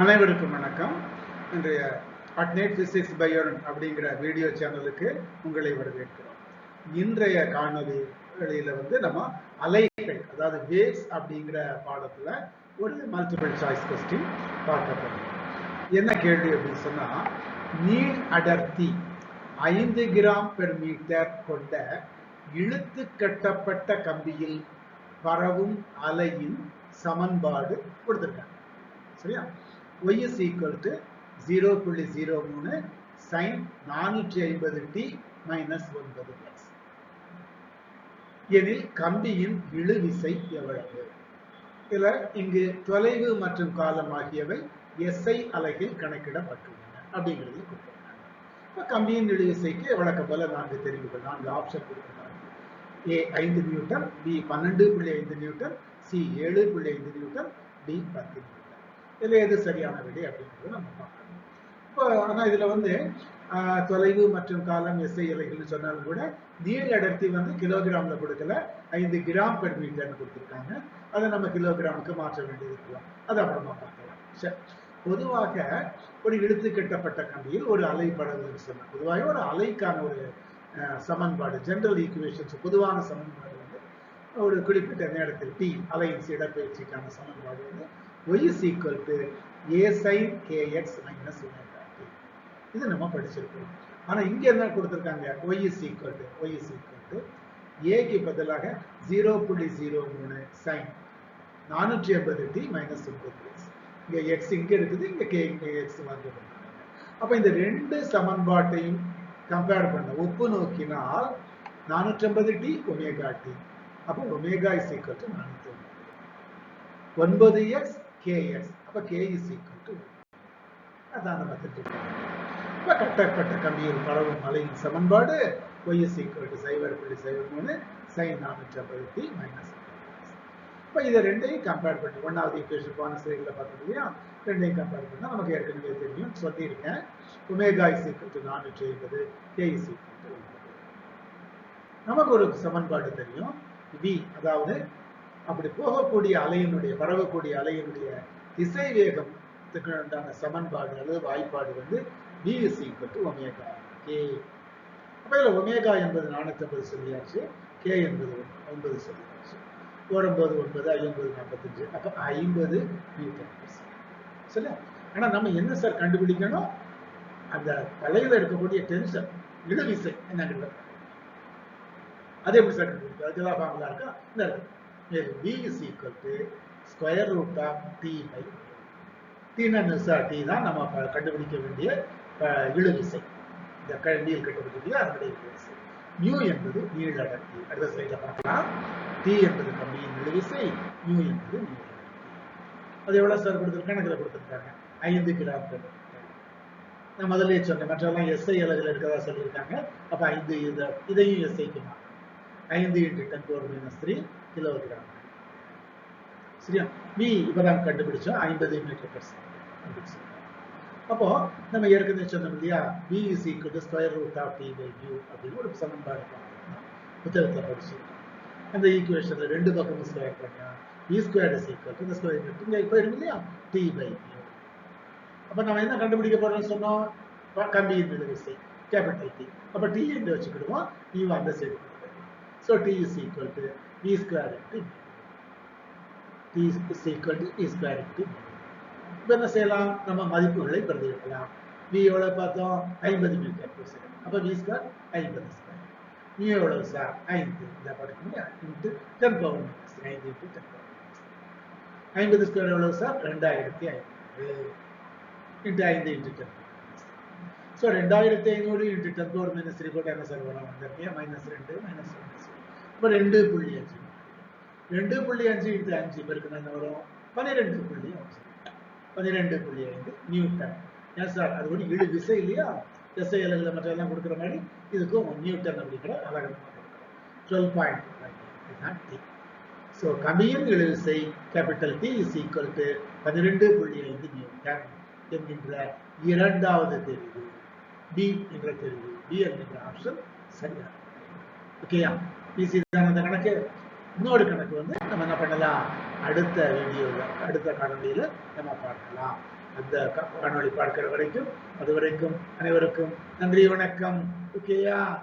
அனைவருக்கும் வணக்கம். இன்றைய அட்னேட் பிசிக்ஸ் பயோன் அப்படிங்கிற வீடியோ சேனலுக்கு உங்களை வரவேற்கிறோம். இன்றைய காணொலிகளில் வந்து நம்ம அலைகள் அதாவது வேவ்ஸ் அப்படிங்கிற பாடத்துல ஒரு மல்டிபிள் சாய்ஸ் கொஸ்டின் பார்க்க போகிறோம் என்ன கேள்வி அப்படின்னு சொன்னா நீர் அடர்த்தி ஐந்து கிராம் பெர் மீட்டர் கொண்ட இழுத்து கட்டப்பட்ட கம்பியில் பரவும் அலையின் சமன்பாடு கொடுத்துருக்காங்க. சரியா? Y is equal to zero புள்ளி ஜீரோ மூணு சைன் நானூற்றி ஐம்பது டி மைனஸ் ஒன்பது எனில் கம்பியின் இழுவிசை எவ்வளவு? இதுல இங்கு தொலைவு மற்றும் காலம் ஆகியவை எஸ்ஐ அலகில் கணக்கிடப்பட்டுள்ளன அப்படிங்கிறது கொடுத்திருக்காங்க. கம்பியின் இழுவிசைக்கு வழக்கம் போல நான்கு தெரிவுகள் நான்கு ஆப்ஷன் கொடுத்திருக்காங்க. ஏ ஐந்து நியூட்டன் பி பன்னெண்டு புள்ளி ஐந்து நியூட்டன் சி ஏழு புள்ளி ஐந்து நியூட்டன் டி பத்து நியூட்டன். இதில் எது சரியான விடை அப்படிங்கிறது நம்ம பார்க்கணும். இப்போ ஆனால் இதில் வந்து தொலைவு மற்றும் காலம் எஸ்ஐ இலைகள்னு சொன்னாலும் கூட நீர் அடர்த்தி வந்து கிலோகிராம்ல கொடுக்கல ஐந்து கிராம் பெர் மீட்டர்னு கொடுத்துருக்காங்க. அதை நம்ம கிலோகிராமுக்கு மாற்ற வேண்டியது இருக்கலாம். அதை அப்புறமா பார்க்கலாம். சரி. பொதுவாக ஒரு இழுத்து கட்டப்பட்ட கம்பியில் ஒரு அலை படகுன்னு சொன்னோம் பொதுவாக ஒரு அலைக்கான ஒரு சமன்பாடு ஜென்ரல் ஈக்குவேஷன்ஸ் பொதுவான சமன்பாடு வந்து ஒரு குறிப்பிட்ட நேரத்தில் டி அலைன்ஸ் இடப்பெயர்ச்சிக்கான சமன்பாடு வந்து y is equal to a sin kx minus omega t இது நம்ம படிச்சிருக்கோம். ஆனா இங்க என்ன கொடுத்திருக்காங்க? Y is equal to y is equal to a க்கு பதிலாக ஜீரோ புள்ளி ஜீரோ மூணு சைன் நானூற்றி ஐம்பது டி மைனஸ் இங்க x இங்க இருக்குது இங்க கே இங்க x வந்து அப்ப இந்த ரெண்டு சமன்பாட்டையும் கம்பேர் பண்ண ஒப்பு நோக்கினால் நானூற்றி ஐம்பது டி ஒமேகா டி அப்போ ஒமேகா இஸ் ஈக்குவல் டு நானூற்றி ஒன்பது X K S K is equal to அதான் நம்ம தெரிஞ்சுக்கணும் இப்போ கட்டப்பட்ட கம்பியில் பரவும் மலையின் சமன்பாடு y is equal to சைபர் புள்ளி சைபர் மூணு சைன் நானூற்றி ஐம்பது டி மைனஸ் இப்போ இதை ரெண்டையும் கம்பேர் பண்ணி ஒன்றாவது ஈக்குவேஷன் போன சைடில் பார்த்தோம் இல்லையா ரெண்டையும் கம்பேர் பண்ணால் நமக்கு ஏற்கனவே தெரியும் சொல்லியிருக்கேன் ஒமேகா இஸ் ஈக்குவல் டு நானூற்றி ஐம்பது கே இஸ் ஈக்குவல் டு நமக்கு ஒரு சமன்பாடு தெரியும் வி அதாவது அப்படி போகக்கூடிய அலையினுடைய பரவக்கூடிய அலையினுடைய திசை வேகத்துக்கு உண்டான சமன்பாடு அல்லது வாய்ப்பாடு வந்து v is equal to omega K அப்ப இதுல ஒமேகா என்பது நானூத்தி ஐம்பது சொல்லியாச்சு கே என்பது ஒன்பது சொல்லியாச்சு. ஒன்பது ஒன்பது ஐம்பது நாற்பத்தஞ்சு அப்ப ஐம்பது மீட்டர் சரியா? ஆனா நம்ம என்ன சார் கண்டுபிடிக்கணும்? அந்த அலையில இருக்கக்கூடிய டென்ஷன் இழுவிசை என்ன அதே எப்படி சார் கண்டுபிடிக்கும் அதுதான் ஃபார்முலா இருக்கா? இந்த இருக்கு மேலும் b is equal to square root of T by Tina sir T தான் நம்ம கண்டுபிடிக்க வேண்டிய இழுவிசை. இந்த கழனியில் நீள் கட்டுப்பட்டு அதனுடைய இழுவிசை. மியூ என்பது நீள் அடர்த்தி. அடுத்த ஸ்லைடில் பார்க்கலாம். டி என்பது கம்பியின் இழுவிசை. மியூ என்பது நீள் அடர்த்தி. அது எவ்வளவு சார் கொடுத்துருக்காங்க? இதில் கொடுத்துருக்காங்க. ஐந்து கிராம் நான் முதல்லயே சொன்னேன். மற்றெல்லாம் எஸ்ஐ அளவில் இருக்கிறதா சொல்லியிருக்காங்க. அப்ப ஐந்து இத இதையும் எஸ்ஐக்கு ஐந்து into ten power minus three kilogram. சரியா? வி இப்பதான் கண்டுபிடிச்சோம். ஐம்பது மீட்டர் பர் அப்போ நம்ம ஏற்கனவே சொன்னோம் இல்லையா? B is equal to square root of T by U அப்படின்னு ஒரு சமன்பாடு பார்த்தோம். படிச்சிருக்கோம். அந்த ஈக்குவேஷன்ல ரெண்டு பக்கமும் ஸ்கொயர் பண்ணா v square is equal to இந்த ஸ்கொயர் ரூட் இங்கே போயிருக்கு இல்லையா? டி பை யூ அப்ப நம்ம என்ன கண்டுபிடிக்க போறோம்னு சொன்னோம்? ப- கம்பியின் விசை கேபிட்டல் டி அப்போ டி என்று வச்சுக்கிடுவோம்? யூ அந்த side so T is equal to V square into T is equal to E square into இப்போ என்ன செய்யலாம்? நம்ம மதிப்புகளை பிரதியிடலாம். வி எவ்வளவு பார்த்தோம்? ஐம்பது மீட்டர் per second. அப்போ வி ஸ்கொயர் ஐம்பது ஸ்கொயர் நீ e எவ்வளவு சார் ஐந்து. இந்த படிக்கணும் இன்ட்டு டென் பவர் மைனஸ் ஐந்து இன்ட்டு டென் பவர் ஐம்பது ஸ்கொயர் எவ்வளவு சார் ரெண்டாயிரத்தி ஐநூறு. இன்ட்டு ஐந்து இன்ட்டு டென் ஸோ ரெண்டாயிரத்தி ஐநூறு into ten power minus three போட்டு என்ன சார் வரும்? வந்திருக்கேன் மைனஸ் ரெண்டு மைனஸ் ரெண்டு இப்போ ரெண்டு புள்ளி அஞ்சு. ரெண்டு புள்ளி அஞ்சு இன்ட்டு அஞ்சு பேருக்கு என்ன வரும்? பன்னிரெண்டு புள்ளி அஞ்சு. பன்னிரெண்டு புள்ளி ஐந்து நியூட்டன். ஏன் சார் அது ஒன்று இழு விசை இல்லையா? விசை அலகுல மற்ற எல்லாம் கொடுக்குற மாதிரி இதுக்கும் நியூட்டன் அப்படிங்கிற அலகு டுவெல் பாயிண்ட் இதுதான் டி ஸோ கம்பியின் இழுவிசை capital T is equal to பன்னிரெண்டு புள்ளி ஐந்து நியூட்டன் என்கின்ற இரண்டாவது தெரிவு. பி என்ற தெரிவு. பி என்கின்ற ஆப்ஷன் சரியாக ஓகேயா ஈஸி தான் அந்த கணக்கு. இன்னொரு கணக்கு வந்து நம்ம என்ன பண்ணலாம்? அடுத்த வீடியோவில் அடுத்த காணொலியில் நம்ம பார்க்கலாம். அந்த கா- பார்க்கிற வரைக்கும் அது வரைக்கும் அனைவருக்கும் நன்றி வணக்கம். ஓகேயா?